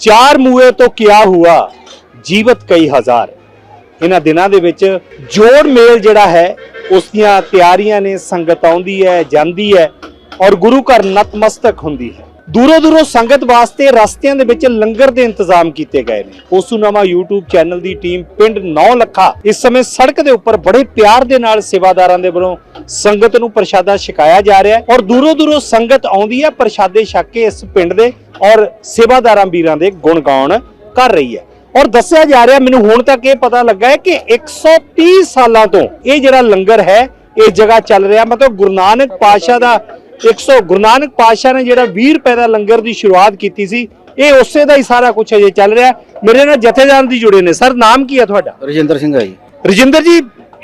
ਚਾਰ ਮੂਏ ਤੋਂ ਕਿਆ ਹੁਆ? ਜੀਵਤ ਕਈ ਹਜ਼ਾਰ। ਇਹਨਾਂ ਦਿਨਾਂ ਦੇ ਵਿੱਚ ਜੋੜ ਮੇਲ ਜਿਹੜਾ ਹੈ, ਉਸ ਦੀਆਂ ਤਿਆਰੀਆਂ ਨੇ ਸੰਗਤ ਆਉਂਦੀ ਹੈ, ਜਾਂਦੀ ਹੈ ਔਰ ਗੁਰੂ ਘਰ ਨਤਮਸਤਕ ਹੁੰਦੀ ਹੈ। ਦੂਰੋਂ ਦੂਰੋਂ ਸੰਗਤ ਵਾਸਤੇ ਰਸਤਿਆਂ ਦੇ ਵਿੱਚ ਲੰਗਰ ਦੇ ਇੰਤਜ਼ਾਮ ਕੀਤੇ ਗਏ ਨੇ। ਪੋਸੂਨਾਮਾ YouTube ਚੈਨਲ ਦੀ ਟੀਮ ਪਿੰਡ 9 ਲੱਖਾ ਇਸ ਸਮੇਂ ਸੜਕ ਦੇ ਉੱਪਰ ਬੜੇ ਪਿਆਰ ਦੇ ਨਾਲ ਸੇਵਾਦਾਰਾਂ ਦੇ ਵੱਲੋਂ ਸੰਗਤ ਨੂੰ ਪ੍ਰਸ਼ਾਦਾ ਛਕਾਇਆ ਜਾ ਰਿਹਾ ਹੈ ਔਰ ਦੂਰੋਂ ਦੂਰੋਂ ਸੰਗਤ ਆਉਂਦੀ ਹੈ, ਪ੍ਰਸ਼ਾਦੇ ਛਕ ਕੇ ਇਸ ਪਿੰਡ ਦੇ ਔਰ ਸੇਵਾਦਾਰਾਂ ਵੀਰਾਂ ਦੇ ਗੁਣ ਗਾਉਣ ਕਰ ਰਹੀ ਹੈ। ਔਰ ਦੱਸਿਆ ਜਾ ਰਿਹਾ, ਮੈਨੂੰ ਹੁਣ ਤੱਕ ਇਹ ਪਤਾ ਲੱਗਾ ਹੈ ਕਿ 130 ਸਾਲਾਂ ਤੋਂ ਇਹ ਜਿਹੜਾ ਲੰਗਰ ਹੈ, ਇਹ ਜਗ੍ਹਾ ਚੱਲ ਰਿਹਾ। ਮਤਲਬ ਗੁਰੂ ਨਾਨਕ ਪਾਤਸ਼ਾਹ ਦਾ 100 ਗੁਰੂ ਨਾਨਕ ਪਾਤਸ਼ਾਹ ਨੇ ਜਿਹੜਾ 20 ਰੁਪਏ ਦਾ ਲੰਗਰ ਦੀ ਸ਼ੁਰੂਆਤ ਕੀਤੀ ਸੀ ਇਹ ਉਸੇ ਦਾ ਹੀ ਸਾਰਾ ਕੁਝ ਅਜੇ ਚੱਲ ਰਿਹਾ। ਮੇਰੇ ਨਾਲ ਜਥੇਦਾਰ ਦੀ ਜੁੜੇ ਨੇ। ਸਰ ਨਾਮ ਕੀ ਹੈ ਤੁਹਾਡਾ? ਰਜਿੰਦਰ ਸਿੰਘ ਹੈ ਜੀ। ਰਜਿੰਦਰ ਜੀ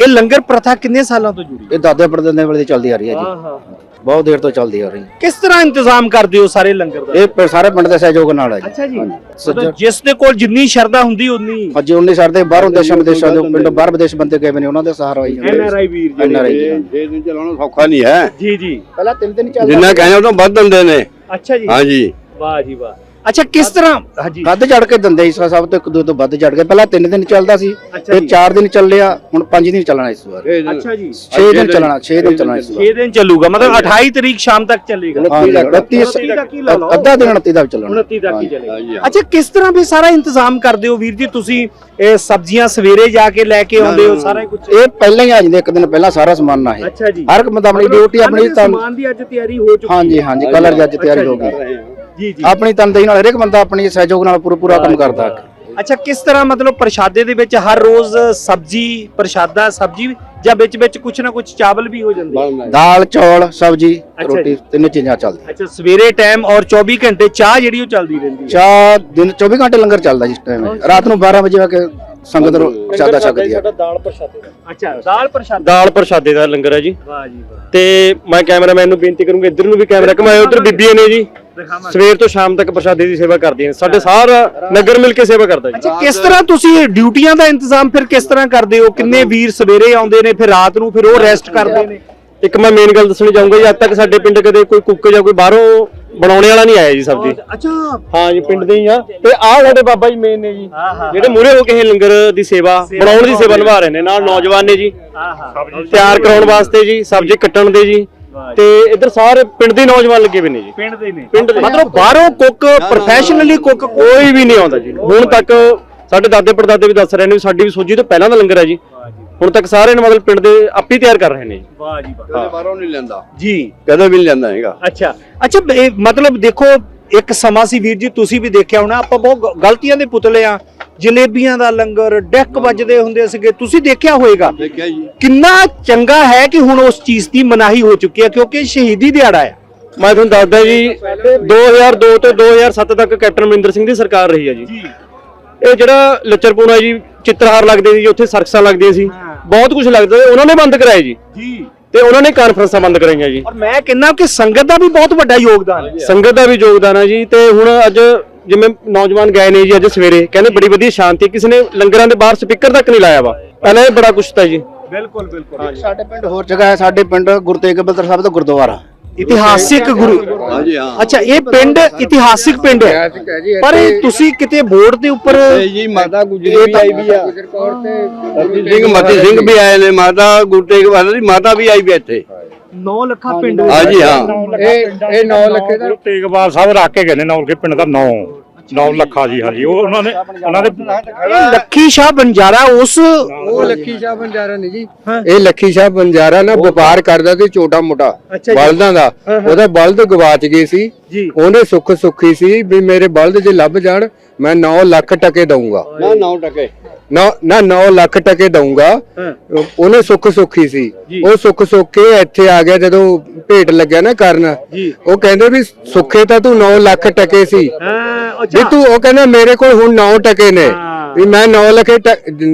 ਇਹ ਲੰਗਰ ਪ੍ਰਥਾ ਕਿੰਨੇ ਸਾਲਾਂ ਤੋਂ ਜੁੜੀ ਇਹ ਦਾਦੇ ਪੜਦਾਦੇ ਵੇਲੇ ਚੱਲਦੀ ਆ ਰਹੀ ਹੈ ਜੀ। ਹਾਂ। ਬਹੁਤ ਦੇਰ ਤੋਂ ਚੱਲਦੀ ਆ ਰਹੀ। ਹੈ ਕਿਸ ਤਰ੍ਹਾਂ ਇੰਤਜ਼ਾਮ ਕਰਦੇ ਹੋ ਸਾਰੇ ਲੰਗਰ ਦਾ? ਇਹ ਪ- ਸਾਰੇ ਪਿੰਡ ਦੇ ਸਹਿਯੋਗ ਨਾਲ ਹੈ ਜੀ। ਅੱਛਾ ਜੀ। ਮਤਲਬ ਜਿਸ ਦੇ ਕੋਲ ਜਿੰਨੀ ਸ਼ਰਧਾ ਹੁੰਦੀ ਉਨੀ। ਅੱਜ ਉਹਨੇ ਸਾਡੇ ਬਾਹਰੋਂ ਦੇਸ਼ਾਂ ਵਿਦੇਸ਼ਾਂ ਦੇ ਪਿੰਡ ਬਾਹਰ ਵਿਦੇਸ਼ ਬੰਦੇ ਗਏ ਨੇ ਉਹਨਾਂ ਦੇ ਸਹਾਰਾ ਹੋਈ N R I Veer N R ਜਿਹੜੇ ਆਈ ਛੇ ਦਿਨ ਚਲਾਉਣਾ ਸੌਖਾ ਨਹੀਂ ਹੈ। ਜੀ ਜੀ। ਪਹਿਲਾਂ ਤਿੰਨ ਦਿਨ ਚੱਲਦਾ ਜਿੰਨਾ ਕਹਿੰਦੇ ਉਹ ਤੋਂ ਵੱਧ ਦਿੰਦੇ ਨੇ। ਅੱਛਾ ਜੀ। ਹਾਂਜੀ। ਵਾਹ ਜੀ ਵਾਹ। ਅੱਛਾ ਕਿਸ ਤਰ੍ਹਾਂ? ਹਾਂਜੀ। ਵੱਧ ਚੜ ਕੇ ਦਿੰਦੇ ਇਸ ਸਭ ਤੋਂ ਇੱਕ ਦੋ ਤੋਂ ਵੱਧ ਚੜ ਕੇ। ਪਹਿਲਾਂ ਤਿੰਨ ਦਿਨ ਚੱਲਦਾ ਸੀ ਫਿਰ ਜੀ। ਚਾਰ ਦਿਨ ਚੱਲਿਆ ਹੁਣ ਪੰਜ ਦਿਨ ਚੱਲਣਾ ਇਸ ਵਾਰ। ਅੱਛਾ ਜੀ। 6 ਦਿਨ ਚੱਲਣਾ 6 ਦਿਨ ਚੱਲਣਾ ਇਸ 6 ਵਾਰ ਦਿਨ ਚੱਲੂਗਾ ਮਤਲਬ 28 ਤਰੀਕ ਸ਼ਾਮ ਤੱਕ ਚੱਲੇਗਾ। ਹਾਂਜੀ 29 29 ਤੱਕ ਹੀ ਲਾ ਲਓ। ਅੱਧਾ ਦਿਨ 29 ਦਾ ਵੀ ਚੱਲਣਾ। 29 ਤੱਕ ਹੀ ਚੱਲੇਗਾ। ਅੱਛਾ ਕਿਸ ਤਰ੍ਹਾਂ ਵੀ ਸਾਰਾ ਇੰਤਜ਼ਾਮ ਕਰਦੇ ਹੋ ਵੀਰ ਜੀ? ਤੁਸੀਂ ਇਹ ਸਬਜ਼ੀਆਂ ਸਵੇਰੇ ਜਾ ਕੇ ਲੈ ਕੇ ਆਉਂਦੇ ਹੋ ਸਾਰਾ ਕੁਝ ਇਹ ਪਹਿਲਾਂ ਹੀ ਆ ਜਾਂਦੇ ਇੱਕ ਦਿਨ ਪਹਿਲਾਂ ਸਾਰਾ ਸਮਾਨ ਨਾ ਹੈ ਅੱਛਾ ਜੀ। ਹਰ ਇੱਕ ਬੰਦਾ ਆਪਣੀ ਡਿਊਟੀ ਆਪਣੀ ਸਮਾਨ ਦੀ ਅੱਜ ਤਿਆਰੀ ਹੋ ਚੁੱਕੀ ਹਾਂਜੀ ਹਾਂਜੀ ਕਲਰ ਦੀ ਅੱਜ ਤਿਆਰੀ ਹੋ ਗਈ। ਜੀ ਜੀ। ਆਪਣੀ ਤਨਦੇਹੀ ਨਾਲ ਹਰੇਕ ਬੰਦਾ ਆਪਣੀ ਸਹਿਯੋਗ ਨਾਲ ਪੂਰਾ ਪੂਰਾ ਕੰਮ ਕਰਦਾ। ਅੱਛਾ ਕਿਸ ਤਰ੍ਹਾਂ ਮਤਲਬ ਪ੍ਰਸ਼ਾਦੇ ਦੇ ਵਿੱਚ ਹਰ ਰੋਜ਼ ਸਬਜ਼ੀ ਪ੍ਰਸ਼ਾਦਾ ਸਬਜ਼ੀ ਜਾਂ ਵਿੱਚ ਵਿੱਚ ਕੁਛ ਨਾ ਕੁਛ ਚਾਵਲ ਵੀ ਹੋ ਜਾਂਦੇ? ਦਾਲ ਚੌਲ ਸਬਜੀ ਰੋਟੀ। ਤਿੰਨ ਚੀਜ਼ਾਂ ਚੱਲਦੀਆਂ। ਅੱਛਾ ਸਵੇਰੇ ਟਾਈਮ ਔਰ 24 ਘੰਟੇ ਚਾਹ ਜਿਹੜੀ ਉਹ ਚੱਲਦੀ ਰਹਿੰਦੀ ਹੈ। ਚਾਹ ਦਿਨ 24 ਘੰਟੇ ਲੰਗਰ ਚੱਲਦਾ ਜਿਸ ਟਾਈਮ ਰਾਤ ਨੂੰ 12 ਵਜੇ ਆ ਕੇ ਸੰਗਤ ਨੂੰ ਪ੍ਰਸ਼ਾਦਾ ਛਕਦੀ ਆ ਦਾਲ ਪ੍ਰਸ਼ਾਦੇ ਦਾ। ਅੱਛਾ ਦਾਲ ਪ੍ਰਸ਼ਾਦਾ ਦਾਲ ਪ੍ਰਸ਼ਾਦੇ ਦਾ ਲੰਗਰ ਹੈ ਜੀ। ਵਾਹ ਜੀ ਵਾਹ। ਤੇ ਮੈਂ ਕੈਮਰਾਮੈਨ ਨੂੰ ਬੇਨਤੀ ਕਰੂੰਗਾ ਇੱਧਰ ਨੂੰ ਵੀ ਕੈਮਰਾ ਘਮਾਇਓ ਉਧਰ ਬੀਬੀਆਂ ਨੇ ਜੀ। ਦਿਖਾਵਾਂ ਸਵੇਰ ਤੋਂ ਸ਼ਾਮ ਤੱਕ ਪ੍ਰਸ਼ਾਦੇ ਦੀ ਸੇਵਾ ਕਰਦੀਆਂ ਨੇ। ਸਾਡੇ ਸਾਰਾ ਨਗਰ ਮਿਲ ਕੇ ਸੇਵਾ ਕਰਦਾ ਜੀ। ਅੱਛਾ ਕਿਸ ਤਰ੍ਹਾਂ ਤੁਸੀਂ ਡਿਊਟੀਆਂ ਦਾ ਇੰਤਜ਼ਾਮ ਫਿਰ ਕਿਸ ਤਰ੍ਹਾਂ ਕਰਦੇ ਹੋ? ਕਿੰਨੇ ਵੀਰ ਸਵੇਰੇ ਆਉਂਦੇ ਨੇ ਫਿਰ ਰਾਤ ਨੂੰ ਫਿਰ ਉਹ ਰੈਸਟ ਕਰਦੇ ਨੇ? ਇੱਕ ਮੈਂ ਮੇਨ ਗੱਲ ਦੱਸਣੀ ਚਾਹੂੰਗਾ ਜੀ ਅੱਜ ਤੱਕ ਸਾਡੇ ਪਿੰਡ ਕਦੇ ਕੋਈ ਕੁੱਕ ਜਾਂ ਕੋਈ ਬਾਹਰੋਂ ਬਣਾਉਣੇ ਵਾਲਾ ਨਹੀਂ ਆਇਆ ਜੀ ਸਬਜ਼ੀ। ਅੱਛਾ। ਹਾਂ ਜੀ ਪਿੰਡ ਦੇ ਹੀ ਆ। ਤੇ ਆਹ ਸਾਡੇ ਬਾਬਾ ਜੀ ਮੇਨ ਨੇ ਜੀ। ਜਿਹੜੇ ਮੂਰੇ ਹੋ ਕੇ ਇਹ ਲੰਗਰ ਦੀ ਸੇਵਾ ਬਣਾਉਣ ਦੀ ਸੇਵਾ ਨਿਭਾ ਰਹੇ ਨੇ। ਨਾਲ ਨੌਜਵਾਨ ਨੇ ਜੀ। ਆਹਾ ਤਿਆਰ ਕਰਾਉਣ ਵਾਸਤੇ ਜੀ ਸਬਜ਼ੀ ਕੱਟਣ ਦੇ ਜੀ। ਤੇ ਇੱਧਰ ਸਾਰੇ ਪਿੰਡ ਦੇ ਨੌਜਵਾਨ ਲੱਗੇ ਹੋਏ ਨੇ ਜੀ। ਪਿੰਡ ਦੇ ਨੇ। ਪਿੰਡ ਦੇ। ਮਤਲਬ ਬਾਹਰੋਂ ਕੁੱਕ ਪ੍ਰੋਫੈਸ਼ਨਲੀ ਕੁੱਕ ਕੋਈ ਵੀ ਨਹੀਂ ਆਉਂਦਾ ਜੀ। ਹੁਣ ਤੱਕ ਸਾਡੇ ਦਾਦੇ ਪੜਦਾਦੇ ਵੀ ਦੱਸ ਰਹੇ ਨੇ ਵੀ ਸਾਡੀ ਵੀ ਸੋਜੀ ਤੋਂ ਪਹਿਲਾਂ ਦਾ ਲੰਗਰ ਹੈ ਜੀ। ਹੁਣ ਤੱਕ ਸਾਰੇ ਨੇ ਮਤਲਬ ਪਿੰਡ ਦੇ ਆਪੇ ਤਿਆਰ ਕਰ ਰਹੇ ਨੇ। ਜੀ ਵਾਹ ਜੀ ਵਾਹ। ਕਦੇ ਬਾਹਰੋਂ ਨਹੀਂ ਲੈਂਦਾ। ਜੀ। ਕਦੇ ਵੀ ਨਹੀਂ ਲੈਂਦਾ ਹੈਗਾ। ਅੱਛਾ। ਅੱਛਾ ਮਤਲਬ ਦੇਖੋ ਇੱਕ ਸਮਾਂ ਸੀ ਵੀਰ ਜੀ ਤੁਸੀਂ ਵੀ ਦੇਖਿਆ ਹੋਣਾ ਆਪਾਂ ਬਹੁਤ ਗ- ਗਲਤੀਆਂ ਦੇ ਪੁਤਲੇ ਆ। ਜਲੇਬੀਆਂ ਦਾ ਲੰਗਰ ਡੈਕ ਵੱਜਦੇ ਹੁੰਦੇ ਸੀਗੇ। ਤੁਸੀਂ ਦੇਖਿਆ ਹੋਵੇਗਾ ਦੇਖਿਆ ਜੀ। ਕਿੰਨਾ ਚੰਗਾ ਹੈ ਕਿ ਹੁਣ ਉਸ ਚੀਜ਼ ਦੀ ਮਨਾਹੀ ਹੋ ਚੁੱਕੀ ਹੈ ਕਿਉਂਕਿ ਸ਼ਹੀਦੀ ਦਿਹਾੜਾ ਹੈ। ਮੈਂ ਤੁਹਾਨੂੰ ਦੱਸਦਾ ਜੀ 2002 ਤੋਂ 2007 ਤੱਕ ਕੈਪਟਨ ਅਮਰਿੰਦਰ ਸਿੰਘ ਦੀ ਸਰਕਾਰ ਰਹੀ ਹੈ ਜੀ। ਇਹ ਜਿਹੜਾ ਲੱਚਰਪੂਣਾ ਜੀ ਚਿੱਤਰਹਾਰ ਲੱਗਦੇ ਸੀ ਜੀ ਉੱਥੇ ਸਰਕਸਾਂ ਲੱਗਦੀਆਂ ਸੀ। ਬਹੁਤ ਕੁਝ ਲੱਗਦਾ ਸੀ। ਉਹਨਾਂ ਨੇ ਬੰਦ ਕਰਾਏ ਜੀ। ਜੀ। ਤੇ ਉਹਨਾਂ ਨੇ ਕਾਨਫਰੰਸਾਂ ਬੰਦ ਕਰਾਈਆਂ ਜੀ। ਔਰ ਮੈਂ ਕਹਿੰਦਾ ਕਿ ਸੰਗਤ ਦਾ ਵੀ ਬਹੁਤ ਵੱਡਾ ਯੋਗਦਾਨ ਹੈ। ਸੰਗਤ ਦਾ ਵੀ ਯੋਗਦਾਨ ਹੈ ਜੀ। ਤੇ ਹੁਣ ਅੱਜ ਜਿਵੇਂ ਨੌਜਵਾਨ ਗਏ ਨੇ ਜੀ ਅੱਜ ਸਵੇਰੇ ਕਹਿੰਦੇ ਬੜੀ ਵਧੀਆ ਸ਼ਾਂਤੀ ਹੈ। ਕਿਸੇ ਨੇ ਲੰਗਰਾਂ ਦੇ ਬਾਹਰ ਸਪੀਕਰ ਤੱਕ ਨਹੀਂ ਲਾਇਆ ਵਾ। ਪਹਿਲਾਂ ਇਹ ਬੜਾ ਕੁਛ ਤਾਂ ਜੀ। ਬਿਲਕੁਲ ਬਿਲਕੁਲ। ਸਾਡੇ ਪਿੰਡ ਹੋਰ ਜਗ੍ਹਾ ਹੈ। ਸਾਡੇ ਪਿੰਡ ਗੁਰੂ ਤੇਗ ਬਹਾਦਰ ਸਾਹਿਬ ਦਾ ਗੁਰਦੁਆਰਾ। ਇਤਿਹਾਸਿਕ ਗੁਰੂ ਹਾਂਜੀ ਹਾਂ। ਅੱਛਾ ਇਹ ਪਿੰਡ ਇਤਿਹਾਸਿਕ ਪਿੰਡ ਹੈ। ਪਰ ਇਹ ਤੁਸੀਂ ਕਿਤੇ ਬੋਰਡ ਦੇ ਉੱਪਰ ਤੇ ਜੀ ਮਾਤਾ ਗੁਜਰੀ ਵੀ ਆਈ ਵੀ ਆ। ਹਰਜੀਤ ਸਿੰਘ ਮਤੀ ਸਿੰਘ ਵੀ ਆਏ ਨੇ ਮਾਤਾ ਗੁਰਤੇਗ ਬਹਾਦਰ ਦੀ ਮਾਤਾ ਵੀ ਆਈ ਵੀ ਇੱਥੇ। 9 ਲੱਖਾਂ ਪਿੰਡ ਹਾਂਜੀ ਹਾਂ। ਇਹ ਇਹ 9 ਲੱਖੇ ਦਾ ਤੇਗਬਾਲ ਸਾਹਿਬ ਰੱਖ ਕੇ ਗਏ ਨੇ ਨੌਲ ਕੇ ਪਿੰਡ ਦਾ 9 9 ਲੱਖਾ ਜੀ ਹਾਂਜੀ ਉਹ ਉਹਨਾਂ ਨੇ ਉਹਨਾਂ ਦੇ ਇਹ ਲੱਖੀ ਸ਼ਾਹ ਬੰਜਾਰਾ ਉਸ ਉਹ ਲੱਖੀ ਸ਼ਾਹ ਬੰਜਾਰਾ ਨਹੀਂ ਜੀ। ਇਹ ਲੱਖੀ ਸ਼ਾਹ ਬੰਜਾਰਾ ਨਾ ਵਪਾਰ ਕਰਦਾ ਸੀ ਛੋਟਾ ਮੋਟਾ। ਬਲਦਾਂ ਦਾ। ਉਹਦਾ ਬਲਦ ਗਵਾਚ ਗਏ ਸੀ। ਜੀ। ਉਹਨੇ ਸੁੱਖ ਸੁੱਖੀ ਸੀ ਵੀ ਮੇਰੇ ਬਲਦ ਜੇ ਲੱਭ ਜਾਣ ਮੈਂ 9 ਲੱਖ ਟਕੇ ਦਊਂਗਾ। ਨਾ 9 ਟਕੇ। ਨਾ ਨਾ 9 ਲੱਖ ਟਕੇ ਦਊਂਗਾ। ਉਹਨੇ ਸੁੱਖ ਸੁੱਖੀ ਸੀ। ਉਹ ਸੁੱਖ ਸੁੱਖ ਕੇ ਇੱਥੇ ਆ ਗਿਆ ਜਦੋਂ ਭੇਟ ਲੱਗਿਆ ਨਾ ਕਰਨ। ਉਹ ਕਹਿੰਦੇ ਵੀ ਸੁੱਖੇ ਤਾਂ ਤੂੰ 9 ਲੱਖ ਟਕੇ ਸੀ। ਹਾਂ। ਵੀ ਤੂੰ ਉਹ ਕਹਿੰਦਾ ਮੇਰੇ ਕੋਲ ਹੁਣ 9 ਟਕੇ ਨੇ। ਵੀ ਮੈਂ 9 ਲੱਖ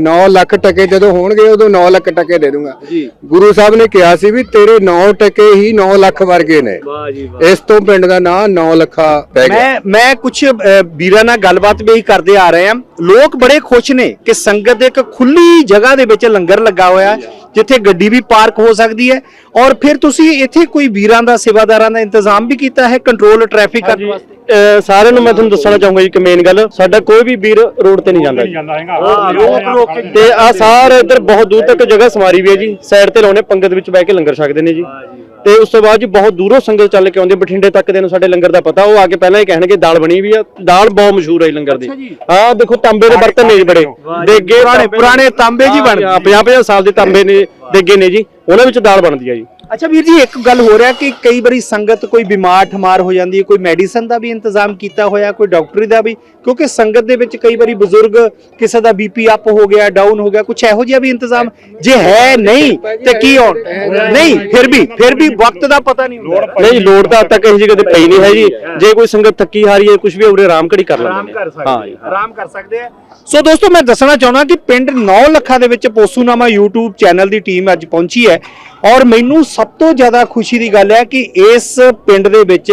9 ਲੱਖ ਟਕੇ ਜਦੋਂ ਹੋਣਗੇ ਉਦੋਂ 9 ਲੱਖ ਟਕੇ ਦੇ ਦੂੰਗਾ। ਜੀ। ਗੁਰੂ ਸਾਹਿਬ ਨੇ ਕਿਹਾ ਸੀ ਵੀ ਤੇਰੇ 9 ਟਕੇ ਹੀ 9 ਲੱਖ ਵਰਗੇ ਨੇ। ਵਾਹ ਜੀ ਵਾਹ। ਇਸ ਤੋਂ ਪਿੰਡ ਦਾ ਨਾਂ 9 ਲੱਖਾ ਪੈ ਗਿਆ। ਮੈਂ ਮੈਂ ਕੁਝ ਵੀਰਾਂ ਨਾਲ ਗੱਲਬਾਤ ਵੀ ਕਰਦੇ ਆ ਰਹੇ ਆ ਲੋਕ ਬੜੇ ਖੁਸ਼ ਨੇ ਕਿ ਸੰਗਤ ਦੇ ਇੱਕ ਖੁੱਲੀ ਜਗ੍ਹਾ ਦੇ ਵਿੱਚ ਲੰਗਰ ਲੱਗਾ ਹੋਇਆ ਹੈ। ਜਿੱਥੇ ਗੱਡੀ ਵੀ ਪਾਰਕ ਹੋ ਸਕਦੀ ਹੈ ਔਰ ਫਿਰ ਤੁਸੀਂ ਇੱਥੇ ਕੋਈ ਵੀਰਾਂ ਦਾ ਸੇਵਾਦਾਰਾਂ ਦਾ ਇੰਤਜ਼ਾਮ ਵੀ ਕੀਤਾ ਹੈ ਕੰਟਰੋਲ ਟ੍ਰੈਫਿਕ ਕਰਨ ਵਾਸਤੇ? ਅਹ ਸਾਰਿਆਂ ਨੂੰ ਮੈਂ ਤੁਹਾਨੂੰ ਦੱਸਣਾ ਚਾਹੂੰਗਾ ਜੀ ਕਿ ਮੇਨ ਗੱਲ ਸਾਡਾ ਕੋਈ ਵੀ ਵੀਰ ਰੋਡ ਤੇ ਨਹੀਂ ਜਾਂਦਾ ਤੇ ਆ ਸਾਰੇ ਇੱਧਰ ਬਹੁਤ ਦੂਰ ਤੱਕ ਜਗ੍ਹਾ ਸਮਾਰੀ ਵੀ ਹੈ ਜੀ ਸਾਈਡ ਤੇ ਲਾਉਣੇ ਪੰਗਤ ਵਿੱਚ ਬਹਿ ਕੇ ਲੰਗਰ ਛਕਦੇ ਨੇ ਜੀ। ਤੇ ਉਸ ਤੋਂ ਬਾਅਦ ਜੀ ਬਹੁਤ ਦੂਰੋਂ ਸੰਗਤ ਚੱਲ ਕੇ ਆਉਂਦੀ ਬਠਿੰਡੇ ਤੱਕ ਦੇ ਨੂੰ ਸਾਡੇ ਲੰਗਰ ਦਾ ਪਤਾ ਉਹ ਆ ਕੇ ਪਹਿਲਾਂ ਹੀ ਕਹਿਣਗੇ ਦਾਲ ਬਣੀ ਵੀ ਆ ਦਾਲ ਬਹੁਤ ਮਸ਼ਹੂਰ ਹੈ ਜੀ ਲੰਗਰ ਦੀ। ਆਹ ਦੇਖੋ ਤਾਂਬੇ ਦੇ ਬਰਤਨ ਨੇ ਜੀ ਬੜੇ। ਦੇਗੇ ਪੁਰਾਣੇ- ਪੁਰਾਣੇ ਤਾਂਬੇ ਜੀ ਬਣਦੇ। 50 50 ਸਾਲ ਦੇ ਤਾਂਬੇ ਨੇ ਦੇਗੇ ਨੇ ਜੀ। ਉਹਨਾਂ ਵਿੱਚ ਦਾਲ ਬਣਦੀ ਹੈ ਜੀ। ਅੱਛਾ ਵੀਰ ਜੀ ਇੱਕ ਗੱਲ ਹੋ ਰਿਹਾ ਕਿ ਕਈ ਵਾਰੀ ਸੰਗਤ ਕੋਈ ਬਿਮਾਰ ਠਮਾਰ ਹੋ ਜਾਂਦੀ ਹੈ ਕੋਈ ਮੈਡੀਸਨ ਦਾ ਵੀ ਇੰਤਜ਼ਾਮ ਕੀਤਾ ਹੋਇਆ ਕੋਈ ਡਾਕਟਰੀ ਦਾ ਵੀ ਕਿਉਂਕਿ ਸੰਗਤ ਦੇ ਵਿੱਚ ਕਈ ਵਾਰੀ ਬਜ਼ੁਰਗ ਕਿਸੇ ਦਾ ਬੀਪੀ ਅਪ ਹੋ ਗਿਆ ਡਾਊਨ ਹੋ ਗਿਆ ਕੁਝ ਇਹੋ ਜਿਹਾ ਵੀ ਇੰਤਜ਼ਾਮ ਜੇ ਹੈ ਨਹੀਂ ਤੇ ਕੀ ਹੋਣ? ਨਹੀਂ ਫਿਰ ਵੀ ਫਿਰ ਵੀ ਵਕਤ ਦਾ ਪਤਾ ਨਹੀਂ ਹੁੰਦਾ। ਨਹੀਂ ਲੋੜ ਤਾਂ ਤੱਕ ਇਹੋ ਜਿਹੀ ਕਦੇ ਪਈ ਨਹੀਂ ਹੈ ਜੀ। ਜੇ ਕੋਈ ਸੰਗਤ ਥੱਕੀ ਹਾਰੀ ਹੈ ਕੁਝ ਵੀ ਉਰੇ ਆਰਾਮ ਘੜੀ ਕਰ ਲੈਂਦੇ ਹਾਂ ਆਰਾਮ ਕਰ ਸਕਦੇ ਆ। ਸੋ ਦੋਸਤੋ ਮੈਂ ਦੱਸਣਾ ਚਾਹੁੰਦਾ ਕਿ ਪਿੰਡ 9 ਲੱਖਾਂ ਦੇ ਵਿੱਚ ਪੋਸੂਨਾਮਾ YouTube ਚੈਨਲ ਦੀ ਟੀਮ ਅੱਜ ਪਹੁੰਚੀ ਹੈ। ਔਰ ਮੈਨੂੰ ਸਭ ਤੋਂ ਜ਼ਿਆਦਾ ਖੁਸ਼ੀ ਦੀ ਗੱਲ ਹੈ ਕਿ ਇਸ ਪਿੰਡ ਦੇ ਵਿੱਚ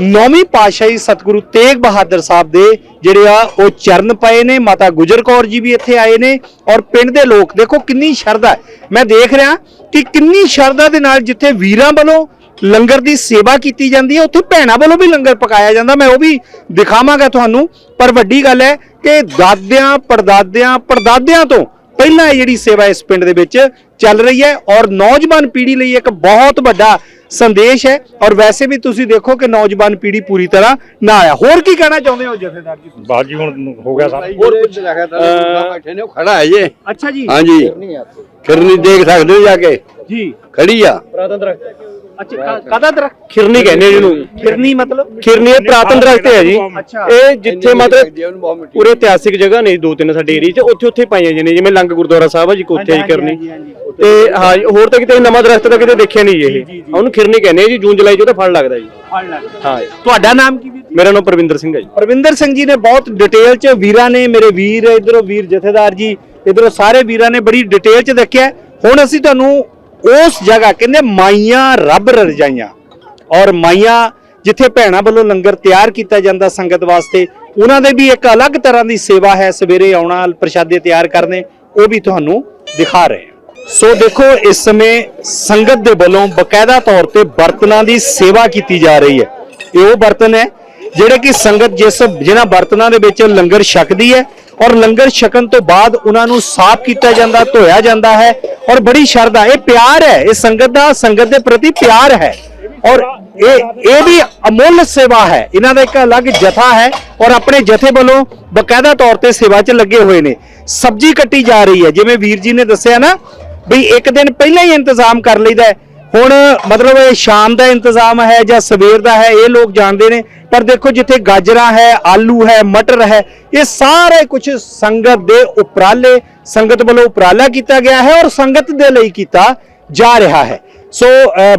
ਨੌਵੀਂ ਪਾਤਸ਼ਾਹੀ ਸਤਿਗੁਰੂ ਤੇਗ ਬਹਾਦਰ ਸਾਹਿਬ ਦੇ ਜਿਹੜੇ ਆ, ਉਹ ਚਰਨ ਪਏ ਨੇ। ਮਾਤਾ ਗੁਜਰ ਕੌਰ ਜੀ ਵੀ ਇੱਥੇ ਆਏ ਨੇ ਔਰ ਪਿੰਡ ਦੇ ਲੋਕ, ਦੇਖੋ ਕਿੰਨੀ ਸ਼ਰਧਾ ਮੈਂ ਦੇਖ ਰਿਹਾ ਕਿ ਕਿੰਨੀ ਸ਼ਰਧਾ ਦੇ ਨਾਲ ਜਿੱਥੇ ਵੀਰਾਂ ਵੱਲੋਂ ਲੰਗਰ ਦੀ ਸੇਵਾ ਕੀਤੀ ਜਾਂਦੀ ਹੈ, ਉੱਥੇ ਭੈਣਾਂ ਵੱਲੋਂ ਵੀ ਲੰਗਰ ਪਕਾਇਆ ਜਾਂਦਾ। ਮੈਂ ਉਹ ਵੀ ਦਿਖਾਵਾਂਗਾ ਤੁਹਾਨੂੰ। ਪਰ ਵੱਡੀ ਗੱਲ ਹੈ ਕਿ ਦਾਦਿਆਂ ਪੜਦਾਦਿਆਂ ਪੜਦਾਦਿਆਂ ਤੋਂ ਪਹਿਲਾਂ ਇਹ ਜਿਹੜੀ ਸੇਵਾ ਇਸ ਪਿੰਡ ਦੇ ਵਿੱਚ ਚੱਲ ਰਹੀ ਹੈ ਔਰ ਨੌਜਵਾਨ ਪੀੜ੍ਹੀ ਲਈ ਇੱਕ ਬਹੁਤ ਵੱਡਾ ਸੰਦੇਸ਼ ਹੈ ਔਰ ਵੈਸੇ ਵੀ ਤੁਸੀਂ ਦੇਖੋ ਕਿ ਨੌਜਵਾਨ ਪੀੜ੍ਹੀ ਪੂਰੀ ਤਰ੍ਹਾਂ ਨਾ ਆਇਆ। ਹੋਰ ਕੀ ਕਹਿਣਾ ਚਾਹੁੰਦੇ ਹੋ ਜਥੇਦਾਰ ਜੀ ਤੁਸੀਂ? ਬਾਜੀ ਹੁਣ ਹੋ ਗਿਆ ਸਭ ਹੋਰ ਕੁਝ ਬੈਠੇ ਨੇ ਉਹ ਖੜਾ ਹੈ ਜੇ। ਅੱਛਾ ਜੀ। ਹਾਂਜੀ। ਕਿਰਨੀ ਦੇਖ ਸਕਦੇ ਹੋ ਜਾ ਕੇ। ਜੀ। ਖੜੀ ਆ। ਅੱਛਾ ਕਾਦਾ ਦਰਖਤ ਖਿਰਨੀ ਕਹਿੰਦੇ ਜਿਹਨੂੰ। ਫਿਰਨੀ ਮਤਲਬ? ਖਿਰਨੀ ਇਹ ਪ੍ਰਾਤਨ ਦਰਖਤ ਹੈ ਜੀ। ਅੱਛਾ। ਇਹ ਜਿੱਥੇ ਮਤਲਬ ਪੂਰੇ ਇਤਿਹਾਸਿਕ ਜਗ੍ਹਾ ਨੇ ਦੋ ਤਿੰਨ ਸਾਡੇ ਏਰੀਆ 'ਚ। ਉੱਥੇ ਉੱਥੇ ਪਾਈਆਂ ਜਾਂਦੀਆਂ ਜਿਵੇਂ ਲੰਗ ਗੁਰਦੁਆਰਾ ਸਾਹਿਬ ਆ ਜੀ ਕੋਥੇ ਜੀ ਕਰਨੀ ਤੇ ਹਾਂ ਜੀ, ਹੋਰ ਤਾਂ ਕਿਤੇ ਨਵਾਂ ਦਰਖਤ ਤਾਂ ਕਿਤੇ ਦੇਖਿਆ ਨਹੀਂ ਜੀ ਇਹ। ਉਹਨੂੰ ਖਿਰਨੀ ਕਹਿੰਦੇ ਆ ਜੀ ਜੂਨ ਜੁਲਾਈ 'ਚ ਉਹਦਾ ਫਲ ਲੱਗਦਾ ਜੀ। ਹਾਂ ਜੀ। ਤੁਹਾਡਾ ਨਾਮ ਕੀ ਵੀ ਮੇਰਾ ਨਾਮ ਪ੍ਰਵਿੰਦਰ ਸਿੰਘ ਹੈ ਜੀ। ਪਰਵਿੰਦਰ ਸਿੰਘ ਜੀ ਨੇ ਬਹੁਤ ਡਿਟੇਲ ਚ ਵੀਰਾਂ ਨੇ ਮੇਰੇ ਵੀਰ ਇਧਰੋਂ ਵੀਰ ਜਥੇਦਾਰ ਜੀ ਇਧਰੋਂ ਸਾਰੇ ਵੀਰਾਂ ਨੇ ਬੜੀ ਡਿਟੇਲ ਚ ਦੇਖਿਆ। ਹੁਣ ਅਸੀਂ ਤੁਹਾਨੂੰ ਉਸ ਜਗ੍ਹਾ ਕਹਿੰਦੇ ਮਾਈਆਂ ਰੱਬ ਰਜਾਈਆਂ। ਔਰ ਮਾਈਆਂ ਜਿੱਥੇ ਭੈਣਾਂ ਵੱਲੋਂ ਲੰਗਰ ਤਿਆਰ ਕੀਤਾ ਜਾਂਦਾ ਸੰਗਤ ਵਾਸਤੇ, ਉਹਨਾਂ ਦੇ ਵੀ ਇੱਕ ਅਲੱਗ ਤਰ੍ਹਾਂ ਦੀ ਸੇਵਾ ਹੈ, ਸਵੇਰੇ ਆਉਣਾ, ਪ੍ਰਸ਼ਾਦੇ ਤਿਆਰ ਕਰਨੇ, ਉਹ ਵੀ ਤੁਹਾਨੂੰ ਦਿਖਾ ਰਹੇ ਹਾਂ। ਸੋ ਦੇਖੋ, ਇਸ ਸਮੇਂ ਸੰਗਤ ਦੇ ਵੱਲੋਂ ਬਕਾਇਦਾ ਤੌਰ ਤੇ ਬਰਤਨਾਂ ਦੀ ਸੇਵਾ ਕੀਤੀ ਜਾ ਰਹੀ ਹੈ। ਇਹ ਉਹ ਬਰਤਨ ਹੈ, ਜਿਹੜੇ ਕਿ ਸੰਗਤ ਜਿਸ ਜਿਹਨਾਂ ਬਰਤਨਾਂ ਦੇ ਵਿੱਚ ਲੰਗਰ ਛਕਦੀ ਹੈ ਔਰ ਲੰਗਰ ਛਕਣ ਤੋਂ ਬਾਅਦ ਉਹਨਾਂ ਨੂੰ ਸਾਫ਼ ਕੀਤਾ ਜਾਂਦਾ, ਧੋਇਆ ਜਾਂਦਾ ਹੈ ਔਰ ਬੜੀ ਸ਼ਰਧਾ, ਇਹ ਪਿਆਰ ਹੈ, ਇਹ ਸੰਗਤ ਦਾ, ਸੰਗਤ ਦੇ ਪ੍ਰਤੀ ਪਿਆਰ ਹੈ। ਔਰ ਇਹ ਇਹ ਵੀ ਅਮੁੱਲ ਸੇਵਾ ਹੈ, ਇਹਨਾਂ ਦਾ ਇੱਕ ਅਲੱਗ ਜਥਾ ਹੈ ਔਰ ਆਪਣੇ ਜਥੇ ਵੱਲੋਂ ਬਕਾਇਦਾ ਤੌਰ ਤੇ ਸੇਵਾ 'ਚ ਲੱਗੇ ਹੋਏ ਨੇ। ਸਬਜ਼ੀ ਕੱਟੀ ਜਾ ਰਹੀ ਹੈ, ਜਿਵੇਂ ਵੀਰ ਜੀ ਨੇ ਦੱਸਿਆ ਨਾ, ਵੀ ਇੱਕ ਦਿਨ ਪਹਿਲਾਂ ਹੀ ਇੰਤਜ਼ਾਮ ਕਰ ਲਈਦਾ ਹੈ। ਹੁਣ ਮਤਲਬ ਇਹ ਸ਼ਾਮ ਦਾ ਇੰਤਜ਼ਾਮ ਹੈ ਜਾਂ ਸਵੇਰ ਦਾ ਹੈ, ਇਹ ਲੋਕ ਜਾਣਦੇ ਨੇ। ਪਰ ਦੇਖੋ ਜਿੱਥੇ ਗਾਜਰਾਂ ਹੈ, ਆਲੂ ਹੈ, ਮਟਰ ਹੈ, ਇਹ ਸਾਰੇ ਕੁਝ ਸੰਗਤ ਦੇ ਉਪਰਾਲੇ, ਸੰਗਤ ਵੱਲੋਂ ਉਪਰਾਲਾ ਕੀਤਾ ਗਿਆ ਹੈ ਔਰ ਸੰਗਤ ਦੇ ਲਈ ਕੀਤਾ ਜਾ ਰਿਹਾ ਹੈ। ਸੋ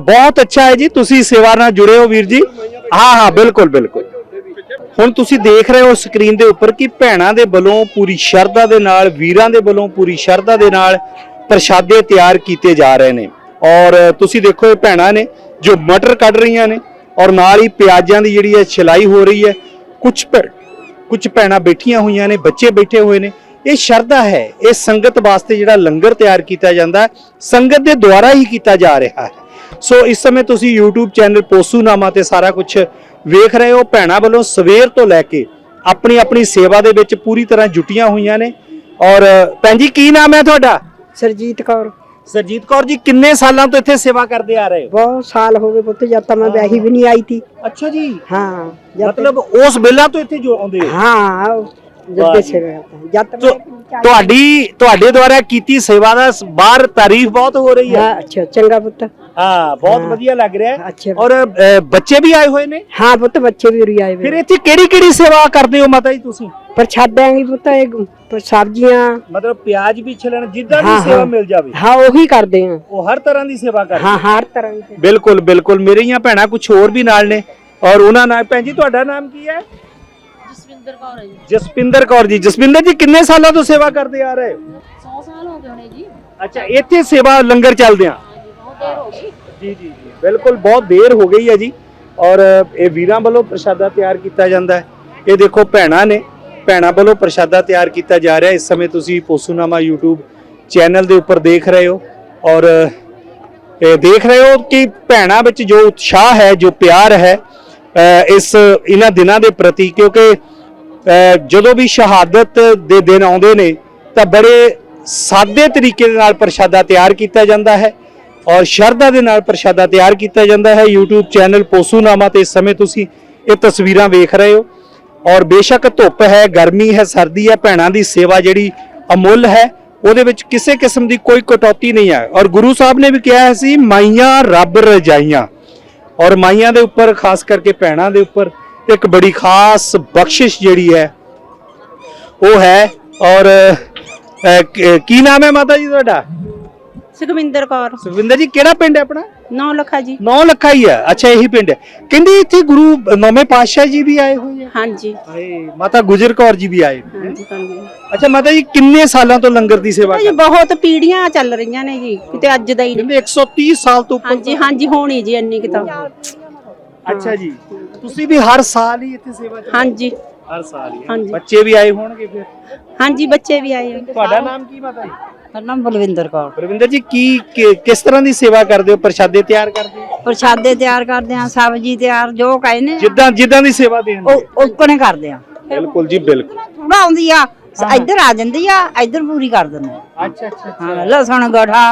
ਬਹੁਤ ਅੱਛਾ ਹੈ ਜੀ, ਤੁਸੀਂ ਸੇਵਾ ਨਾਲ ਜੁੜੇ ਹੋ ਵੀਰ ਜੀ। ਹਾਂ ਹਾਂ, ਬਿਲਕੁਲ ਬਿਲਕੁਲ। ਹੁਣ ਤੁਸੀਂ ਦੇਖ ਰਹੇ ਹੋ ਸਕਰੀਨ ਦੇ ਉੱਪਰ ਕਿ ਭੈਣਾਂ ਦੇ ਵੱਲੋਂ ਪੂਰੀ ਸ਼ਰਧਾ ਦੇ ਨਾਲ, ਵੀਰਾਂ ਦੇ ਵੱਲੋਂ ਪੂਰੀ ਸ਼ਰਧਾ ਦੇ ਨਾਲ ਪ੍ਰਸ਼ਾਦੇ ਤਿਆਰ ਕੀਤੇ ਜਾ ਰਹੇ ਨੇ। ਔਰ ਤੁਸੀਂ ਦੇਖੋ ਇਹ ਭੈਣਾਂ ਨੇ ਜੋ ਮਟਰ ਕੱਢ ਰਹੀਆਂ ਨੇ ਔਰ ਨਾਲ ਹੀ ਪਿਆਜ਼ਾਂ ਦੀ ਜਿਹੜੀ ਹੈ ਛਿਲਾਈ ਹੋ ਰਹੀ ਹੈ। ਕੁਝ ਕੁਝ ਭੈਣਾਂ ਬੈਠੀਆਂ ਹੋਈਆਂ ਨੇ, ਬੱਚੇ ਬੈਠੇ ਹੋਏ ਨੇ। ਇਹ ਸ਼ਰਧਾ ਹੈ, ਇਹ ਸੰਗਤ ਵਾਸਤੇ ਜਿਹੜਾ ਲੰਗਰ ਤਿਆਰ ਕੀਤਾ ਜਾਂਦਾ ਸੰਗਤ ਦੇ ਦੁਆਰਾ ਹੀ ਕੀਤਾ ਜਾ ਰਿਹਾ ਹੈ। ਸੋ ਇਸ ਸਮੇਂ ਤੁਸੀਂ YouTube ਚੈਨਲ ਪੋਸੂਨਾਮਾ ਤੇ ਸਾਰਾ ਕੁਝ ਵੇਖ ਰਹੇ ਹੋ। ਭੈਣਾਂ ਵੱਲੋਂ ਸਵੇਰ ਤੋਂ ਲੈ ਕੇ ਆਪਣੀ ਆਪਣੀ ਸੇਵਾ ਦੇ ਵਿੱਚ ਪੂਰੀ ਤਰ੍ਹਾਂ ਜੁਟੀਆਂ ਹੋਈਆਂ ਨੇ। ਔਰ ਭੈਣ ਜੀ, ਕੀ ਨਾਮ ਹੈ ਤੁਹਾਡਾ? ਸਰਜੀਤ ਕੌਰ। ਸਰਜੀਤ ਕੌਰ ਜੀ ਕਿੰਨੇ ਸਾਲਾਂ ਤੋਂ ਇੱਥੇ ਸੇਵਾ ਕਰਦੇ ਆ ਰਹੇ ਹੋ? ਬਹੁਤ ਸਾਲ ਹੋ ਗਏ ਪੁੱਤ ਜਦ ਤੱਕ ਮੈਂ ਵਿਆਹੀ ਵੀ ਨਹੀਂ ਆਈ ਥੀ ਅੱਛਾ ਜੀ। ਹਾਂ ਜਦ ਮਤਲਬ ਉਸ ਵੇਲਾ ਤੋਂ ਇੱਥੇ ਜੋ ਆਉਂਦੇ ਹੋ? ਹਾਂ ਜਦ ਤੇ ਸੇਵਾ ਕਰਦਾ ਜਦ ਤੱਕ ਤੁ- ਮੈਂ- ਤੁਹਾਡੀ ਤੁਹਾਡੇ ਦੁਆਰਾ ਕੀਤੀ ਸੇਵਾ ਦਾ ਸ- ਬਾਹਰ ਤਾਰੀਫ ਬਹੁਤ ਹੋ ਰਹੀ ਹੈ। ਹਾਂ ਅੱਛਾ ਚੰਗਾ ਪੁੱਤ। ਹਾਂ ਬਹੁਤ ਹਾਂ। ਵਧੀਆ ਲੱਗ ਰਿਹਾ ਹੈ। ਅੱਛਾ ਔਰ ਅ, ਬੱਚੇ ਵੀ ਆਏ ਹੋਏ ਨੇ? ਹਾਂ ਪੁੱਤ ਬੱਚੇ ਵੀ ਉਰੀ ਆਏ ਫਿਰ ਵੇ ਇੱਥੇ ਕਿਹੜੀ ਕਿਹੜੀ ਸੇਵਾ ਕਰਦੇ ਹੋ ਮਾਤਾ ਜੀ ਤੁਸੀਂ? ਪ੍ਰਸ਼ਾਦਿਆਂ ਦੀ ਪੁੱਤ ਇਹ ਪ- ਸਬਜ਼ੀਆਂ। ਮਤਲਬ ਪਿਆਜ਼ ਵੀ ਛਿਲਣ ਜਿੱਦਾਂ ਹਾਂ, ਦੀ ਸੇਵਾ। ਮਿਲ ਜਾਵੇ। ਹਾਂ ਉਹੀ ਕਰਦੇ ਆ। ਉਹ ਹਰ ਤਰ੍ਹਾਂ ਦੀ ਸੇਵਾ ਕਰਦੇ। ਹਾਂ ਹਰ ਤਰ੍ਹਾਂ ਦੀ। ਬਿਲਕੁਲ ਬਿਲਕੁਲ। ਮੇਰੀਆਂ ਭੈਣਾਂ ਕੁਝ ਹੋਰ ਵੀ ਨਾਲ ਨੇ। ਔਰ ਉਹਨਾਂ ਨਾਲ ਭੈਣ ਜੀ ਤੁਹਾਡਾ ਨਾਮ ਕੀ ਹੈ? ਜਸਵਿੰਦਰ ਕੌਰ ਹੈ ਜੀ। ਜਸਪਿੰਦਰ ਕੌਰ ਜੀ। ਜਸਪਿੰਦਰ ਜੀ ਕਿੰਨੇ ਸਾਲਾਂ ਤੋਂ ਸੇਵਾ ਕਰਦੇ ਆ ਰਹੇ? ਹੋ 100 ਸਾਲ ਹੋ ਗਏ ਹੋਣੇ ਜੀ। ਅੱਛਾ ਇੱਥੇ ਸੇਵਾ ਲੰਗਰ ਚੱਲਦੇ ਆ। ਹਾਂਜੀ ਬਹੁਤ ਦੇਰ ਹੋ ਗਈ। ਜੀ ਜੀ ਜੀ। ਬਿਲਕੁਲ ਬਹੁਤ ਦੇਰ ਹੋ ਗਈ ਹੈ ਜੀ। ਔਰ ਇਹ ਵੀਰਾਂ ਵੱਲੋਂ ਪ੍ਰਸ਼ਾਦਾ ਤਿਆਰ ਕੀਤਾ ਜਾਂਦਾ ਹੈ। ਇਹ ਦੇਖੋ ਭੈਣਾਂ ਨੇ ਭੈਣਾਂ ਵੱਲੋਂ ਪ੍ਰਸ਼ਾਦਾ ਤਿਆਰ ਕੀਤਾ ਜਾ ਰਿਹਾ ਇਸ ਸਮੇਂ ਤੁਸੀਂ ਪੋਸੂਨਾਮਾ YouTube ਚੈਨਲ ਦੇ ਉੱਪਰ ਦੇਖ ਰਹੇ ਹੋ ਔਰ ਇਹ ਦੇਖ ਰਹੇ ਹੋ ਕਿ ਭੈਣਾਂ ਵਿੱਚ ਜੋ ਉਤਸ਼ਾਹ ਹੈ, ਜੋ ਪਿਆਰ ਹੈ ਇਸ ਇਹਨਾਂ ਦਿਨਾਂ ਦੇ ਪ੍ਰਤੀ ਕਿਉਂਕਿ ਜਦੋਂ ਵੀ ਸ਼ਹਾਦਤ ਦੇ ਦਿਨ ਆਉਂਦੇ ਨੇ ਤਾਂ ਬੜੇ ਸਾਦੇ ਤਰੀਕੇ ਦੇ ਨਾਲ ਪ੍ਰਸ਼ਾਦਾ ਤਿਆਰ ਕੀਤਾ ਜਾਂਦਾ ਹੈ ਔਰ ਸ਼ਰਧਾ ਦੇ ਨਾਲ ਪ੍ਰਸ਼ਾਦਾ ਤਿਆਰ ਕੀਤਾ ਜਾਂਦਾ ਹੈ। YouTube ਚੈਨਲ ਪੋਸੂਨਾਮਾ ਤੇ ਇਸ ਸਮੇਂ ਤੁਸੀਂ ਇਹ ਤਸਵੀਰਾਂ ਵੇਖ ਰਹੇ ਹੋ। ਔਰ ਬੇਸ਼ੱਕ ਧੁੱਪ ਹੈ, ਗਰਮੀ ਹੈ, ਸਰਦੀ ਹੈ, ਭੈਣਾਂ ਦੀ ਸੇਵਾ ਜਿਹੜੀ ਅਮੁੱਲ ਹੈ, ਉਹਦੇ ਵਿੱਚ ਕਿਸੇ ਕਿਸਮ ਦੀ ਕੋਈ ਕਟੌਤੀ ਨਹੀਂ ਹੈ। ਔਰ ਗੁਰੂ ਸਾਹਿਬ ਨੇ ਵੀ ਕਿਹਾ ਸੀ, ਮਾਈਆਂ ਰੱਬ ਰਜਾਈਆਂ। ਔਰ ਮਾਈਆਂ ਦੇ ਉੱਪਰ, ਖਾਸ ਕਰਕੇ ਭੈਣਾਂ ਦੇ ਉੱਪਰ, ਇੱਕ ਬੜੀ ਖਾਸ ਬਖਸ਼ਿਸ਼ ਜਿਹੜੀ ਹੈ, ਉਹ ਹੈ। ਔਰ ਕੀ ਨਾਮ ਹੈ ਮਾਤਾ ਜੀ ਤੁਹਾਡਾ? ਸੁਖਵਿੰਦਰ ਕੌਰ। ਸੁਖਵਿੰਦਰ ਜੀ ਕਿਹੜਾ ਪਿੰਡ ਹੈ ਆਪਣਾ? 9 ਲੱਖਾ ਜੀ। 9 ਲੱਖਾ ਹੀ ਹੈ। ਅੱਛਾ ਇਹੀ ਪਿੰਡ ਹੈ। ਕਹਿੰਦੇ ਇੱਥੇ ਗੁਰੂ ਨੌਵੇਂ ਪਾਤਸ਼ਾਹ ਜੀ ਵੀ ਆਏ ਹੋਏ ਆ। ਹਾਂਜੀ। ਹਾਏ ਮਾਤਾ ਗੁਜਰ ਕੌਰ ਜੀ ਵੀ ਆਏ। ਹਾਂਜੀ ਹਾਂਜੀ। ਅੱਛਾ ਮਾਤਾ ਜੀ ਕਿੰਨੇ ਸਾਲਾਂ ਤੋਂ ਲੰਗਰ ਦੀ ਸੇਵਾ ਜੀ ਕਰਦੇ ਬਹੁਤ ਪੀੜੀਆਂ ਚੱਲ ਰਹੀਆਂ ਨੇ ਜੀ ਕਿਤੇ ਅੱਜ ਦਾ ਹੀ। ਨਹੀਂ ਕਹਿੰਦੇ 130 ਸਾਲ ਤੋਂ ਉੱਪਰ ਹਾਂਜੀ ਹਾਂਜੀ ਹੋਣੀ ਜੀ ਇੰਨੀ ਕਿਤਾ ਅੱਛਾ ਜੀ ਤੁਸੀਂ ਵੀ ਹਰ ਸਾਲ ਹੀ ਇੱਥੇ ਸੇਵਾ ਚ ਹਾਂਜੀ। ਹਰ ਸਾਲ ਹੀ ਹੈਂ? ਹਾਂਜੀ। ਬੱਚੇ ਵੀ ਆਏ ਹੋਣਗੇ ਫਿਰ? ਹਾਂਜੀ ਬੱਚੇ ਵੀ ਆਏ ਆ। ਤੁਹਾਡਾ ਨਾਮ ਕੀ ਮਾਤਾ ਜੀ? ਮੇਰਾ ਨਾਮ ਬਲਵਿੰਦਰ ਕੌਰ। ਪ੍ਰਵਿੰਦਰ ਜੀ ਕੀ ਕਿ- ਕਿਸ ਤਰ੍ਹਾਂ ਦੀ ਸੇਵਾ ਕਰਦੇ ਹੋ? ਪ੍ਰਸ਼ਾਦੇ ਤਿਆਰ ਕਰਦੇ ਹੋ? ਪ੍ਰਸ਼ਾਦੇ ਤਿਆਰ ਕਰਦੇ ਆ ਸਬਜ਼ੀ ਤਿਆਰ ਜੋ ਕਹਿੰਦੇ ਆ, ਜਿੱਦਾਂ ਜਿੱਦਾਂ ਦੀ ਸੇਵਾ ਦੇਣ ਦੀ। ਉਹ ਉਕਣੇ ਕਰਦੇ ਆ ਬਿਲਕੁਲ ਜੀ ਬਿਲਕੁਲ। ਥੋੜਾ ਆਉਂਦੀ ਆ ਇੱਧਰ ਆ ਜਾਂਦੀ ਆ ਇੱਧਰ ਪੂਰੀ ਕਰ ਦਿੰਦੇ ਆ। ਅੱਛਾ ਅੱਛਾ ਹਾਂ ਲਸਣ ਗੜਾ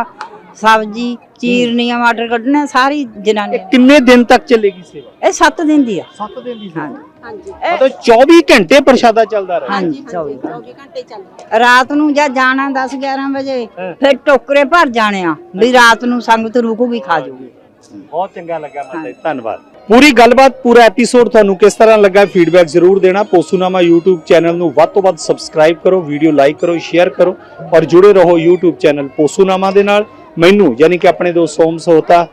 ਸਬਜ਼ੀ ਚੀਰਨੀਆਂ ਮਟਰ ਕੱਢਣੇ ਸਾਰੀ ਜਨਾਨੀ ਇਹ ਕਿੰਨੇ ਦਿਨ ਤੱਕ ਚੱਲੇਗੀ ਸੇਵਾ? ਇਹ 7 ਦਿਨ ਦੀ ਆ। 7 ਦਿਨ ਦੀ ਹਾਂਜੀ। ਹਾਂਜੀ। ਮਤਲਬ 24 ਘੰਟੇ ਪ੍ਰਸ਼ਾਦਾ ਚੱਲਦਾ ਰਹੇ। ਹਾਂਜੀ 24 24 ਘੰਟੇ ਚੱਲ ਰਾਤ ਨੂੰ ਜਾਂ ਜਾਣਾ 10 11 ਵਜੇ ਫਿਰ ਟੋਕਰੇ ਭਰ ਜਾਣੇ ਆ ਵੀ ਰਾਤ ਨੂੰ ਸੰਗਤ ਰੁਕੂਗੀ ਖਾ ਜਾਊਗੀ ਬਹੁਤ ਚੰਗਾ ਲੱਗਾ ਮਾਤਾ ਜੀ ਧੰਨਵਾਦ। ਪੂਰੀ ਗੱਲਬਾਤ ਪੂਰਾ ਐਪੀਸੋਡ ਤੁਹਾਨੂੰ ਕਿਸ ਤਰ੍ਹਾਂ ਲੱਗਾ ਫੀਡਬੈਕ ਜ਼ਰੂਰ ਦੇਣਾ। ਪੋਸੂਨਾਮਾ YouTube ਚੈਨਲ ਨੂੰ ਵੱਧ ਤੋਂ ਵੱਧ ਸਬਸਕ੍ਰਾਈਬ ਕਰੋ ਵੀਡੀਓ ਲਾਈਕ ਕਰੋ ਸ਼ੇਅਰ ਕਰੋ ਔਰ ਜੁੜੇ ਰਹੋ YouTube ਚੈਨਲ ਪੋਸੂਨਾਮਾ ਦੇ ਨਾਲ। ਮੈਨੂੰ ਯਾਨੀ ਕਿ ਆਪਣੇ ਦੋਸਤ ਸੋਮ ਸੋਤਾ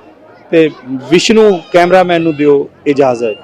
ਤੇ ਵਿਸ਼ਨੂੰ ਕੈਮਰਾਮੈਨ ਨੂੰ ਦਿਓ ਇਜਾਜ਼ਤ।